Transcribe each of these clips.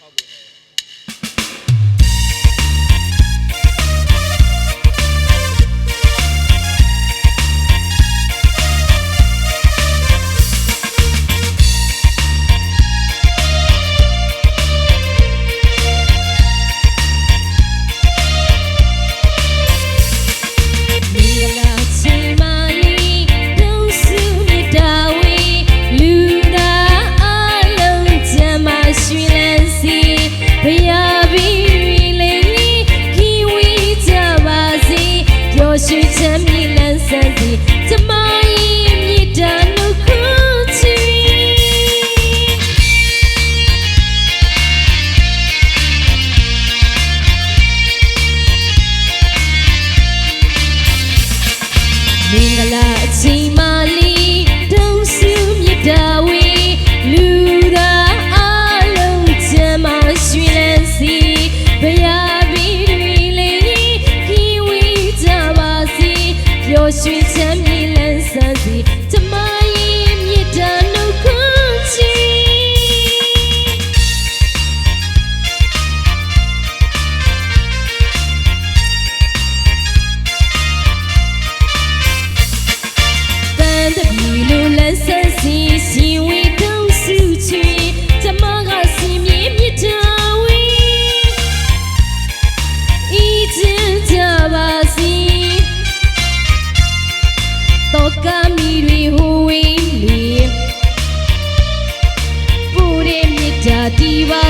မ မင်္ဂလာအချိန်မာ မြတ်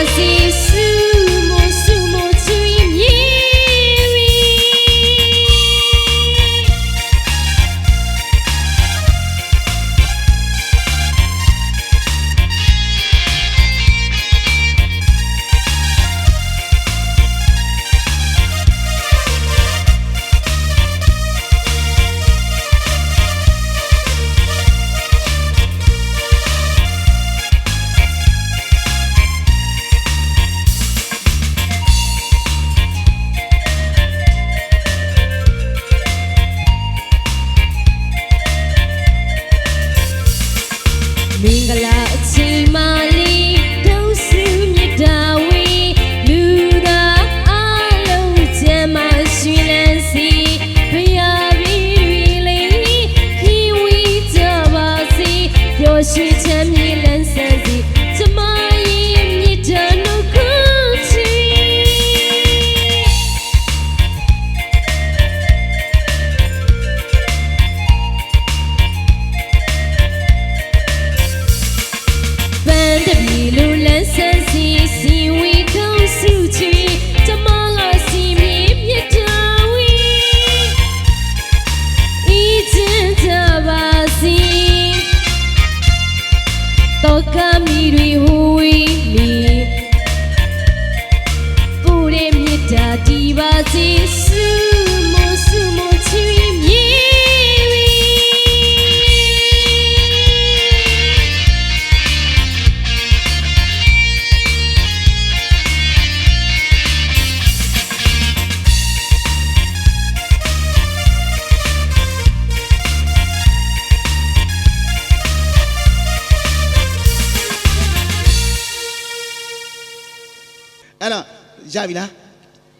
တော့ရပြီလား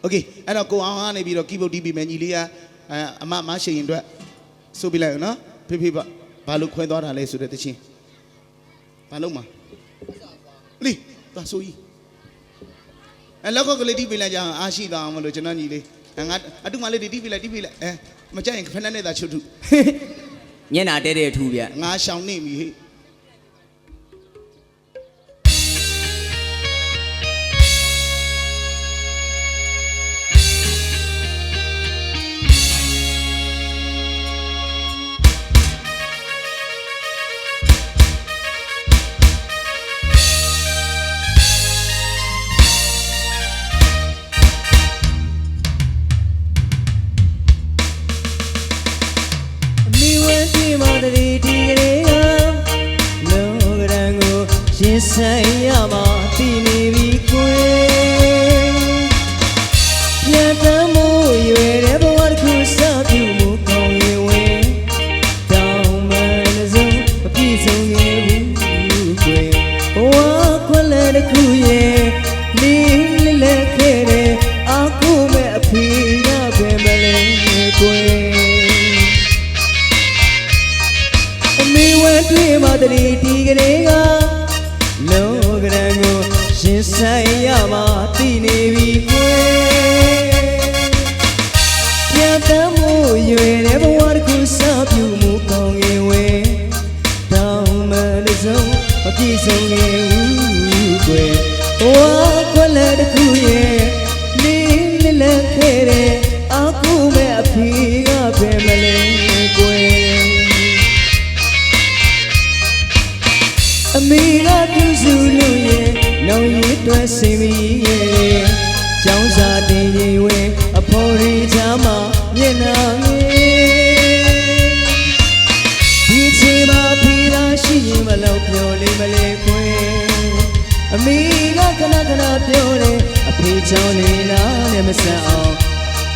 โอเคအဲ့တော့ကိုအောင်ကနေပြီးတော့ကီးဘုတ်တီးပြီးမယ်ညီလေးကအဲအမမရှိရင်အတွက်ဆိုပြလိုက်အောင်နော်ဖေဖေဘာဘာလို့ခွဲသွားတာလဲဆိုတဲ့တချင်းဘာလို့မှာလီသွားဆိုကြီးအဲလောက်ကကလေးတီးပြလိုက်ကြအောင်အားရှိသွားအောင်မလို့ကျွန်တော်ညီလေးအဲငါအတူမလေးတီးပြလိုက်တီးပြလိုက်အဲမကြိုက်ရင်ဖက်နဲ့သာချွတ်ထု ညနာတဲတဲထူဗျ ငါရှောင်နေပြီဟေ့ ရင်ဆိုင်ရမှာတည်နေပြီကိုယ်ပြတ်တမ်းမို့ရွယ်တဲ့ဘဝတစ်ခုစပြုမှုကောင်းရင်ဝင်တောင်းမန်စုံမပြည့်စုံရဲ့ဘူးကိုယ်ဘဝခွက်လက်တစ်ခုရဲ့နေလေးလက်ခဲ့တဲ့အခုမဲ့အဖေကပင်မလဲကိုယ်အမေဝဲတွေ့မှတည်းဒီကလေးက အမေကခဏခဏပြောတယ်အဖေချောင်းနေလားနဲ့မဆန်အောင်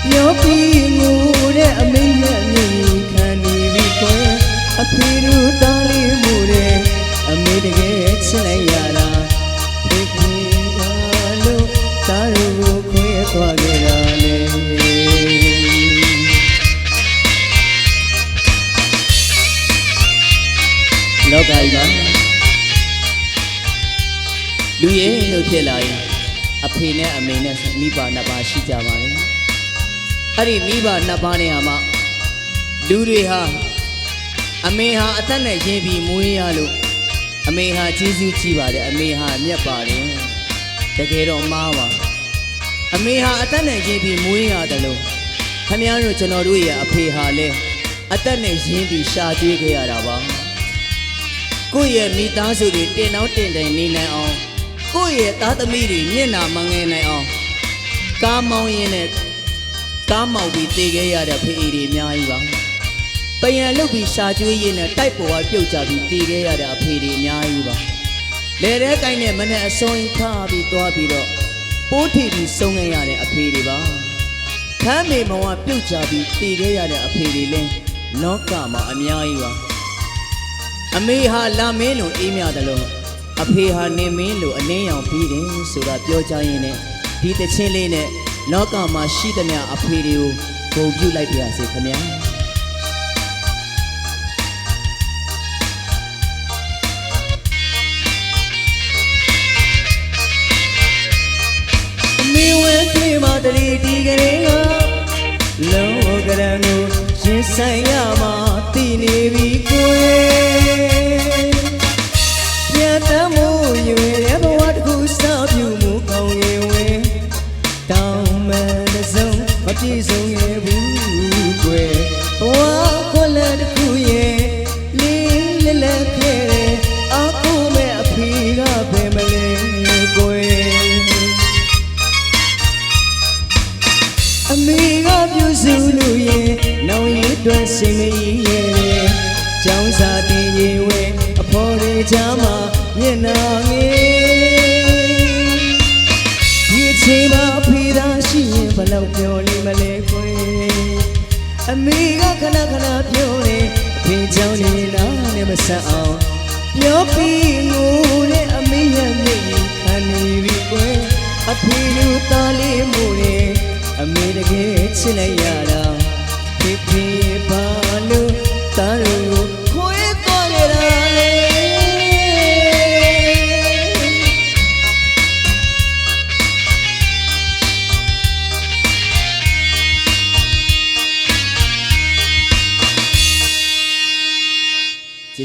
ပြောပြီးငိုတဲ့အမေရဲ့မျက်ရည်ခံနေပြီခွဲအဖေတို့တားလေးမှုတဲ့အမေတကယ်ချစ်လိုက်ရတာဖေဖေကလို့သားတို့ကိုခွဲသွားခဲ့တာလေလောကကြီးမှာ လူရဲလို့ဖြစ်လာရင်အဖေနဲ့အမေနဲ့မိဘနှစ်ပါးရှိကြပါလေအဲ့ဒီမိဘနှစ်ပါးနေရာမှာလူတွေဟာအမေဟာအသက်နဲ့ရင်းပြီးမွေးရလို့အမေဟာကျေးဇူးကြီးပါတယ်အမေဟာမြတ်ပါတယ်တကယ်တော့မားပါအမေဟာအသက်နဲ့ရင်းပြီးမွေးရတယ်လို့ခမည်းတော်ကျွန်တော်တို့ရဲ့အဖေဟာလဲအသက်နဲ့ရင်းပြီးရှာကျွေးခဲ့ရတာပါကိုယ့်ရဲ့မိသားစုတွေတင်တော့တင်တိုင်နေနိုင်အောင် ကိုယ့်ရဲ့သားသမီးတွေမျက်နာမငယ်နိုင်အောင်ကားမောင်းရင်းနဲ့ကားမောက်ပြီးတည်ခဲ့ရတဲ့ဖေးတွေအများကြီးပါပယံလုတ်ပြီးရှာကျွေးရင်းနဲ့တိုက်ပေါ်ကပြုတ်ကြပြီးတည်ခဲ့ရတဲ့အဖေတွေအများကြီးပါလေတဲ့ကိုင်းနဲ့မနဲ့အစုံထားပြီးသွားပြီးတော့ပိုးထီပြီးဆုံးခဲ့ရတဲ့အဖေတွေပါခမ်းမေမောင်ကပြုတ်ကြပြီးတည်ခဲ့ရတဲ့အဖေတွေလည်းလောကမှာအများကြီးပါအမေဟာလာမင်းလိုအေးမြတယ်လို့ အဖေဟာနေမင်းလိုအနှင်းရောင်ပြီးတယ်ဆိုတာပြောကြရင်းနဲ့ဒီတချင်းလေးနဲ့လောကမှာရှိသမျှအဖေတွေကိုဂုဏ်ပြုလိုက်ပါရစေခင်ဗျာအမေဝဲပြေးမတရီဒီကလေးကလောကရန်ကိုရင်ဆိုင်ရမှာတည်နေပြီကွယ် ရင်ဘယ်လောက်ပြောလိမ့်မလဲခွေအမေကခဏခဏပြောတယ်အဖေချောင်းနေလားနဲ့မဆက်အောင်ပြောပြီးငိုတဲ့အမေရဲ့မျက်ရည်ခံနေပြီကွယ်အဖေတို့သားလေးမို့တယ်အမေတကယ်ချစ်လိုက်ရတာဖေဖေပါလို့တား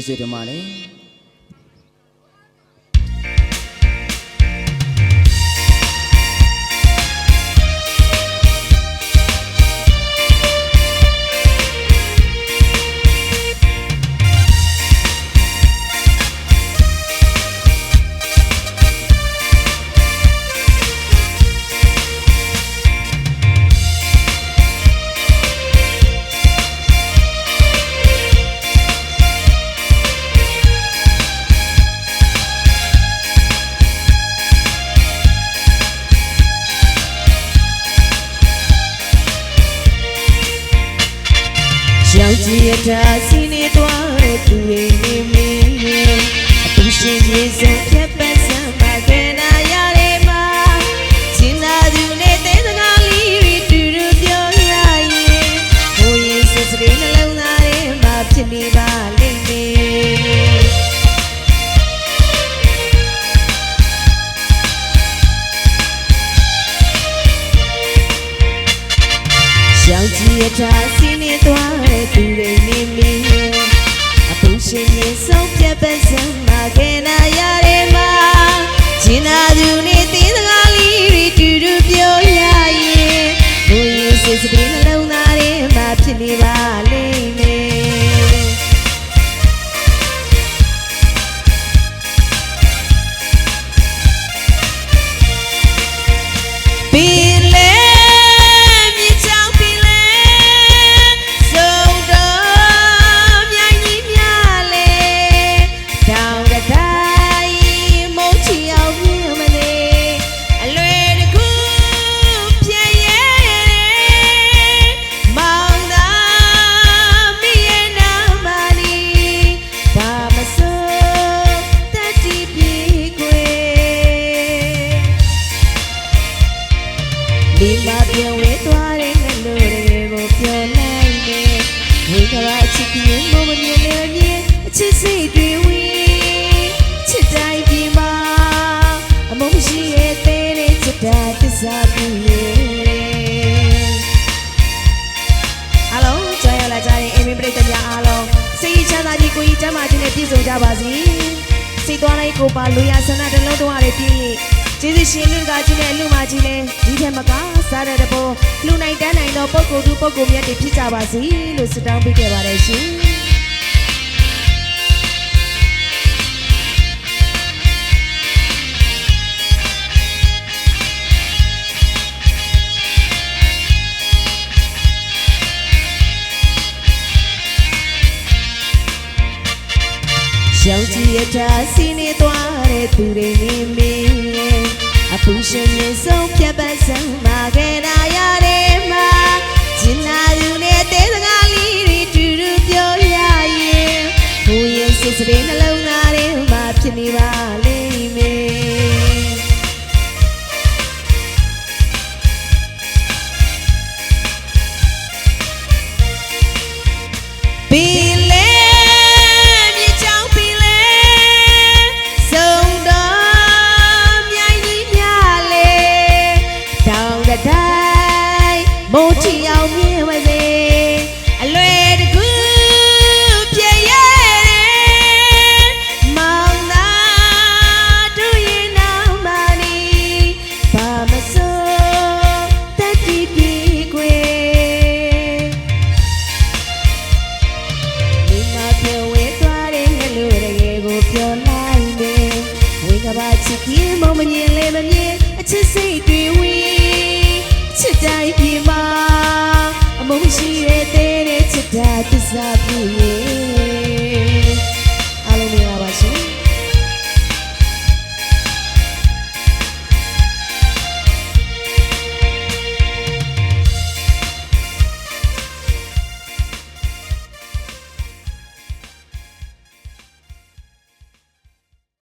ကျေးဇူးတ ကြေတာစီနေသွားတဲ့သူရဲ့နေမင်းအပူရှင်ရေစံပြတ်ပတ်စံပါကနာရရဲ့မှာရှင်းသာသူနဲ့တဲစကားလေးတွေတူတူပြောရရင်ဟိုရင်စစ်စတဲ့နှလုံးသားထဲမှာဖြစ်နေပါလိမ့်မယ်小吉他，新年多。 သူတွေနေလေအပူရှင်နေဆုံးပြတ်ပန်းစမ်း ဆိုကြပါစီစိတ်သွားလိုက်ကိုပါလူရဆန္ဒတလုံးတော်ရပြည့်ရင်ကျေးဇူးရှင်လူကကြီးနဲ့အလူမကြီးနဲ့ဒီထက်မကစားတဲ့တဘောလူနိုင်တန်းနိုင်သောပုဂ္ဂိုလ်သူပုဂ္ဂိုလ်မြတ်တွေဖြစ်ကြပါစီလို့ဆုတောင်းပေးခဲ့ပါတယ်ရှင် တာစီနေသွားတဲ့သူတွေနေမင်းရဲ့အပူရှင်မြေဆုံးဖြတ်ပတ်စံမာခဲ့တာရတဲ့မှာဂျင်နာယူနေတဲ့စကားလေးတွေတူတူပြောရရင်ဘူရင်စစ်စတဲ့နှလုံး not